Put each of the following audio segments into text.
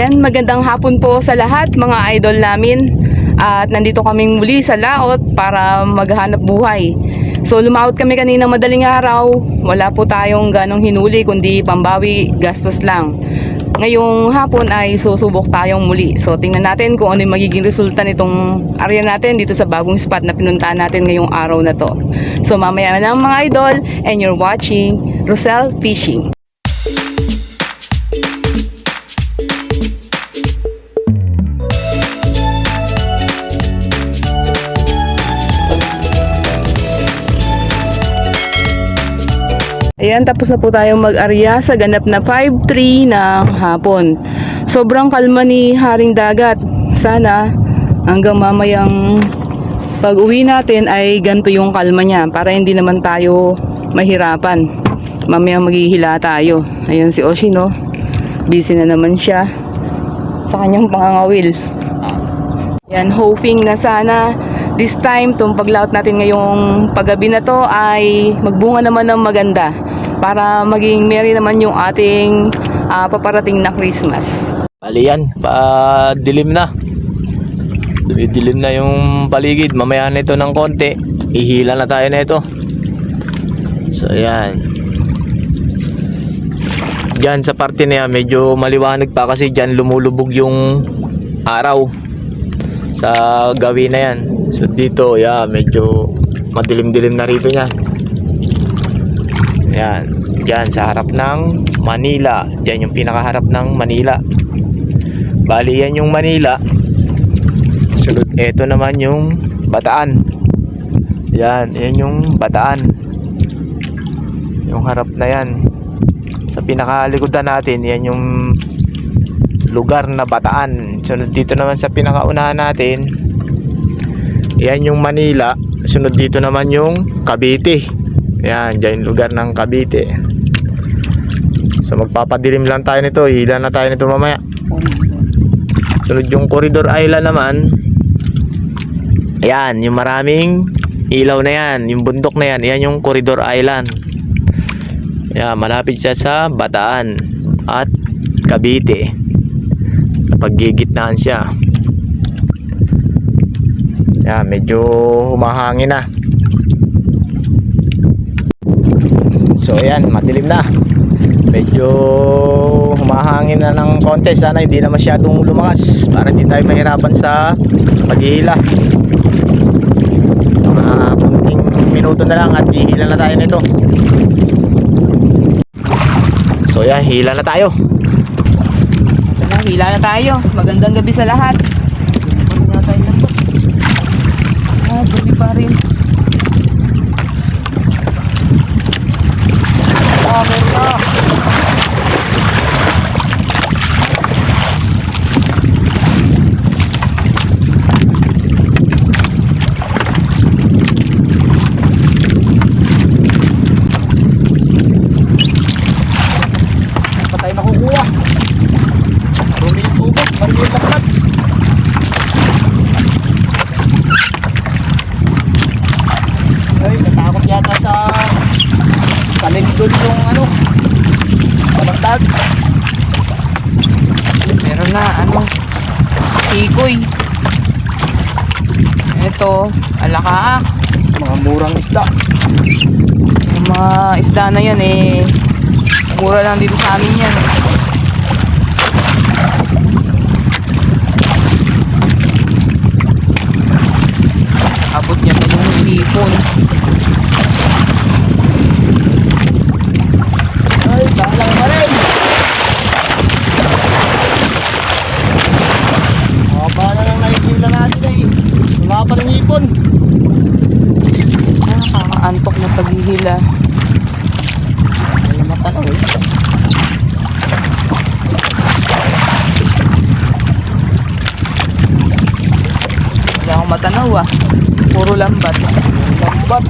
Ayan, magandang hapon po sa lahat mga idol namin. At nandito kaming muli sa laot para maghanap buhay. So lumaot kami kanina madaling araw. Wala po tayong ganong hinuli kundi pambawi gastos lang. Ngayong hapon ay susubok tayong muli. So tingnan natin kung ano yung magiging resulta nitong area natin dito sa bagong spot na pinuntahan natin ngayong araw na to. So mamaya na lang mga idol and you're watching Rosel Fishing. Ayan, tapos na po tayong mag-arya sa ganap na 5-3 ng hapon. Sobrang kalma ni Haring Dagat. Sana hanggang mamayang pag-uwi natin ay ganito yung kalma niya para hindi naman tayo mahirapan. Mamaya maghihila tayo. Ayan si Oshino. Busy na naman siya sa kanyang pangangawil. Yan, hoping na sana this time, itong paglaot natin ngayong paggabi na to ay magbunga naman ng maganda para maging merry naman yung ating ah, paparating na Christmas. Bali yan, pa dilim na. Dilim na yung paligid. Mamaya na ito ng konti. Ihila na tayo na ito. So yan. Diyan sa parte na yan, medyo maliwanag pa kasi diyan lumulubog yung araw sa gawi na yan. So dito, yeah, medyo madilim-dilim na rito yan. Yan. Diyan sa harap ng Manila. Diyan yung pinakaharap ng Manila. Bali yan yung Manila. Sunod ito naman yung Bataan. Yan, yan yung Bataan. Yung harap na yan. Sa pinakalikodan natin, yan yung lugar na Bataan. Sunod dito naman sa pinakaunahan natin, yan yung Manila. Sunod dito naman yung Cavite. Yan, dyan lugar ng Cavite. So magpapadilim lang tayo nito. Hila na tayo nito mamaya. Sunod yung Corridor Island naman. Ayan, yung maraming ilaw na yan. Yung bundok na yan. Yan yung Corridor Island. Ayan, malapit siya sa Bataan at Cavite. Napaggigitnaan siya. Ayan, medyo humahangin na. So ayan, madilim na. Medyo humahangin na ng konti. Sana hindi na masyadong lumakas para hindi tayo mahirapan sa paghihila. Mga kunting minuto na lang at hihila na tayo nito. So ayan, hila na tayo. Tara, hila na tayo. Magandang gabi sa lahat. Ano na tayo na to? Ah, gabi pa rin. Ah, meron na. pa tayo nakukuha. Marumi ng tubig, marumi yung lakad. Ay, natakot yata sa sa lindol yung ano, sabagtag. Meron na, ano, tikoy. Ito, alakaak. Mga murang isda. Yung mga isda na yan eh, mura lang dito sa amin yan. Abot niya pa yung hipon. Ay, dalang pa rin. Haba na lang nakikila natin eh. Wala Ah, Nakakaantok na paghihila. Ay, matanaw eh. Wala akong matanaw ah. Puro lambat. Lambat.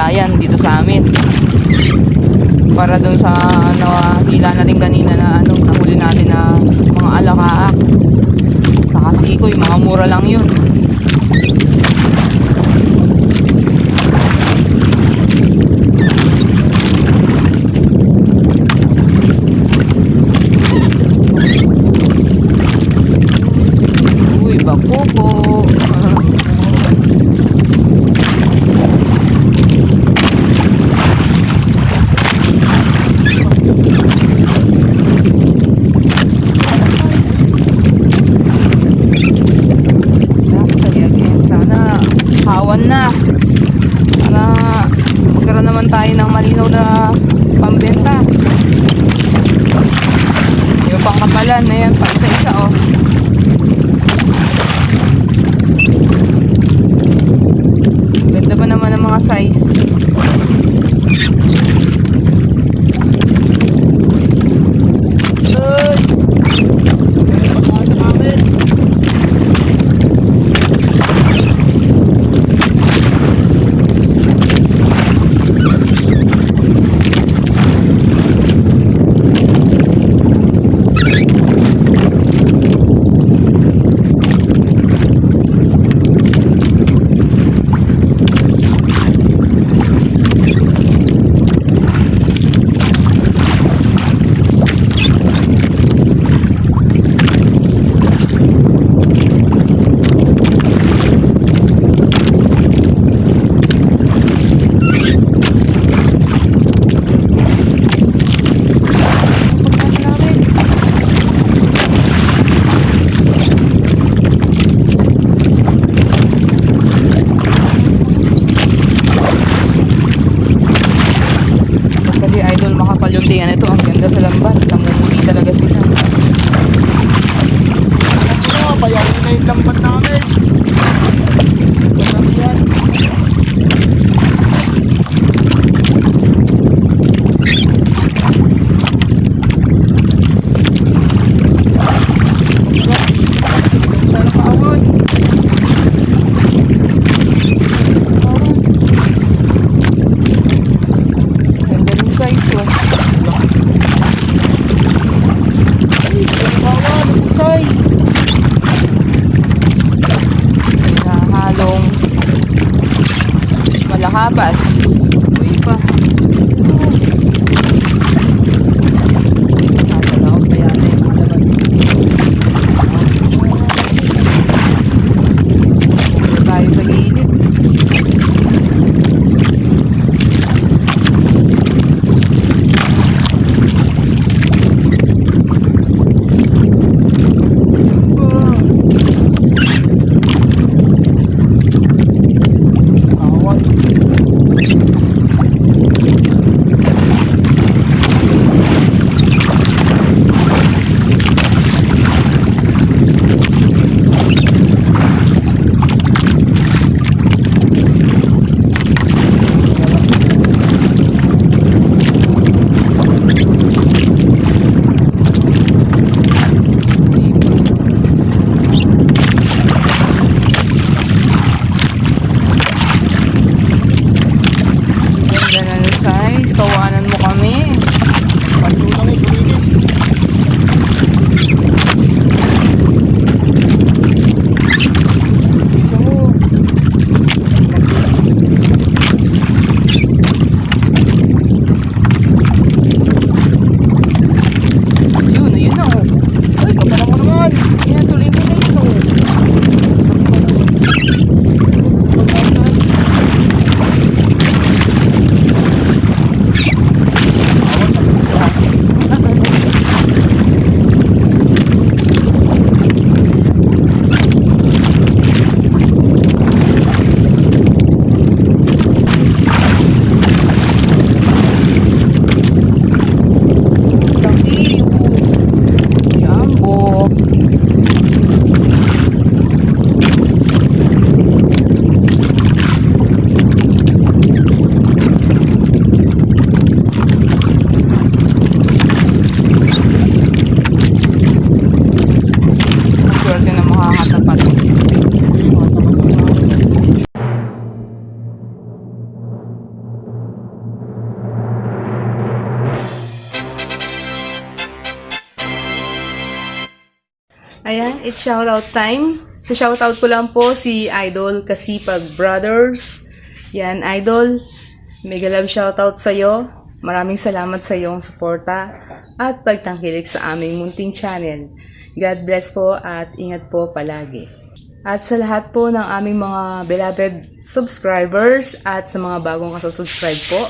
Dayan dito sa amin. Para dun sa ano, ah, nakahila natin kanina na ano nahuli natin na mga alakaak. Saka sikoy mga mura lang yun. Kahabas. Uy pa. Ayan, it's shoutout time. So, shoutout ko lang po si Idol Kasipag Brothers. Yan, Idol. Mega love shoutout sa'yo. Maraming salamat sa iyong suporta at pagtangkilik sa aming munting channel. God bless po at ingat po palagi. At sa lahat po ng aming mga beloved subscribers at sa mga bagong kasusubscribe po,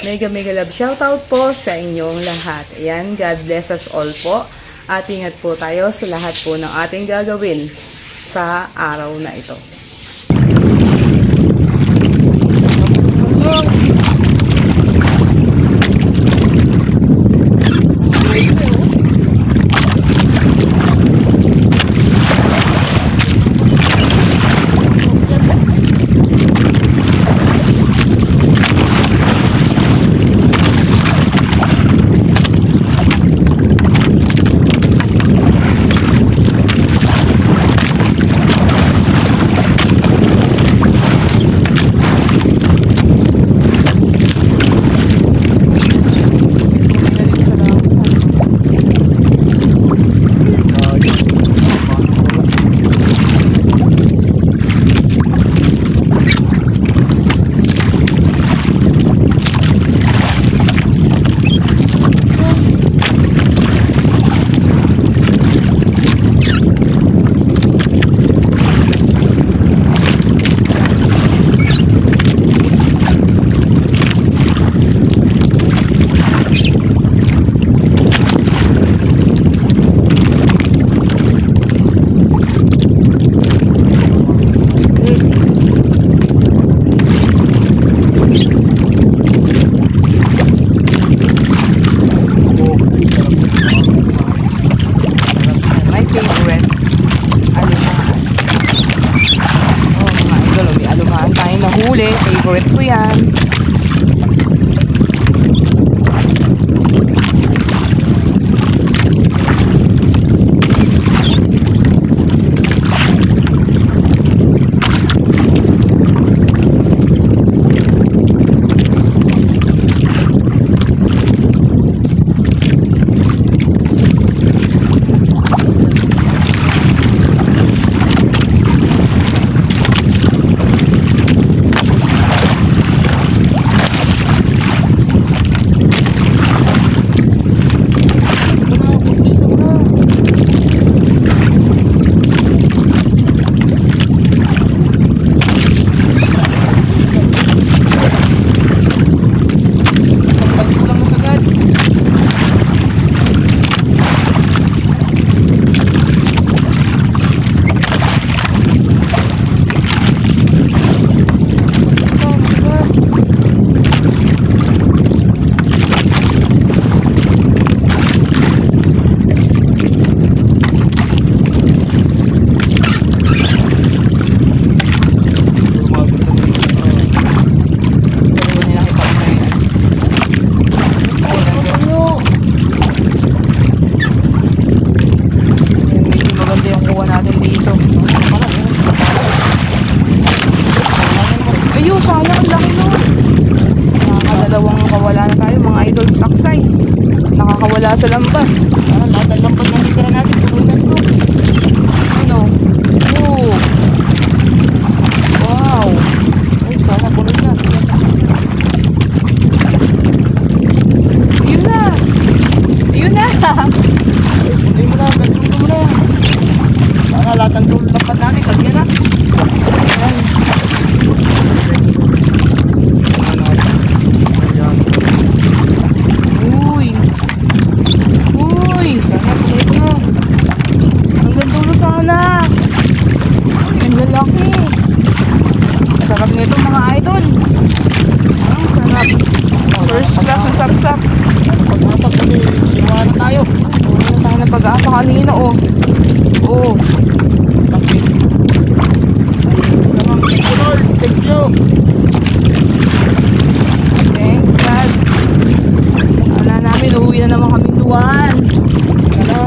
mega mega love shoutout po sa inyong lahat. Ayan, God bless us all po. At ingat po tayo sa lahat po ng ating gagawin sa araw na ito. My sa lambat. Ah, lahat ng lampas na titira natin, tulunan ko. Ano? Oh. Wow. Ay, sana puno na. Yun na. Yun na. Hindi mo na, tagtulo mo na. Sana lahat ng lampas natin, kagyan na. Ayan. Ayan. Uy. Uy. Sana puno na. Hanggang dulo sana. Uy, ang lalaki. Sarap nito mga idol. Ang sarap. First class na sapsap. Pag-asap kami, iwan na tayo. Ano tayo na pag-asa kanina oh. Oh. Kasi, ay, thank you Lord, thank you. Thanks God. Wala namin, uuwi na naman kami duwan. Teka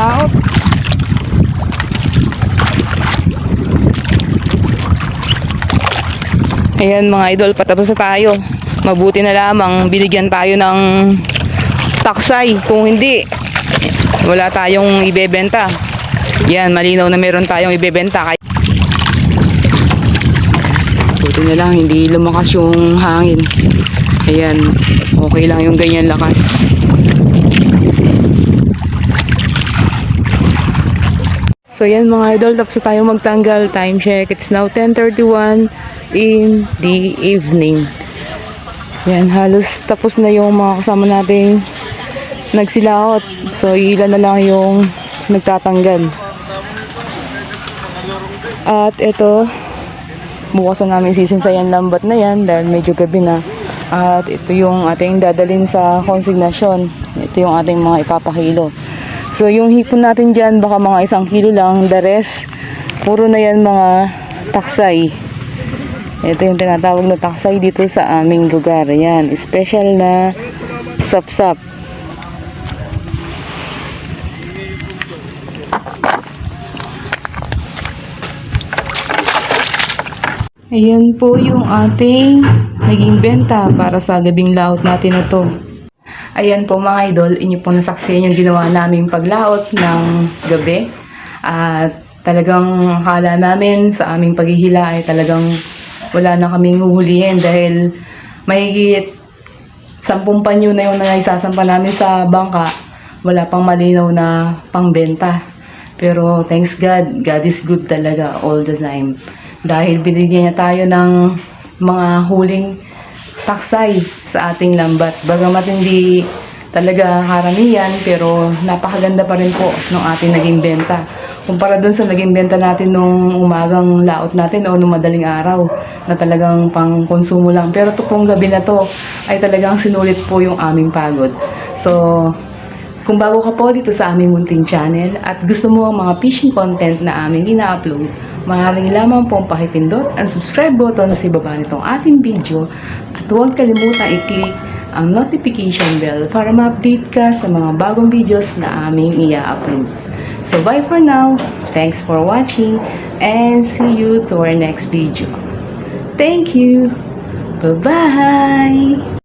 laot. Ayan mga idol, patapos na tayo. Mabuti na lamang binigyan tayo ng taksay. Kung hindi, wala tayong ibebenta. Yan, malinaw na meron tayong ibebenta. Buti na lang, hindi lumakas yung hangin. Ayan, okay lang yung ganyan lakas. So yan mga idol, tapos tayo magtanggal. Time check, it's now 10.31 in the evening. Yan, halos tapos na yung mga kasama nating nagsilaot. So ilan na lang yung nagtatanggal. At ito, bukas na namin season sa yan lambat na yan dahil medyo gabi na. At ito yung ating dadalhin sa consignation. Ito yung ating mga ipapakilo. So yung hipon natin dyan, baka mga isang kilo lang. The rest, puro na yan mga taksay. Ito yung tinatawag na taksay dito sa aming lugar. Yan, special na sapsap. Ayan po yung ating naging benta para sa gabing laot natin na to. Ayan po mga idol, inyo po nasaksiyan yung ginawa naming paglaot ng gabi. At talagang akala namin sa aming paghihila ay talagang wala na kaming huhulihin dahil mahigit sampung panyo na yung naisasampa namin sa bangka. Wala pang malinaw na pangbenta. Pero thanks God, God is good talaga all the time. Dahil binigyan niya tayo ng mga huling taksay sa ating lambat. Bagamat hindi talaga karamihan, pero napakaganda pa rin po ng ating naging benta. Kumpara dun sa naging benta natin nung umagang laot natin o nung madaling araw na talagang pang konsumo lang. Pero to pong gabi na to ay talagang sinulit po yung aming pagod. So, kung bago ka po dito sa aming munting channel at gusto mo ang mga fishing content na aming ina-upload, maaaring lamang pong pakipindot ang subscribe button sa ibaba nitong ating video at huwag kalimutan i-click ang notification bell para ma-update ka sa mga bagong videos na aming i-upload. So bye for now, thanks for watching, and see you to our next video. Thank you! Bye-bye!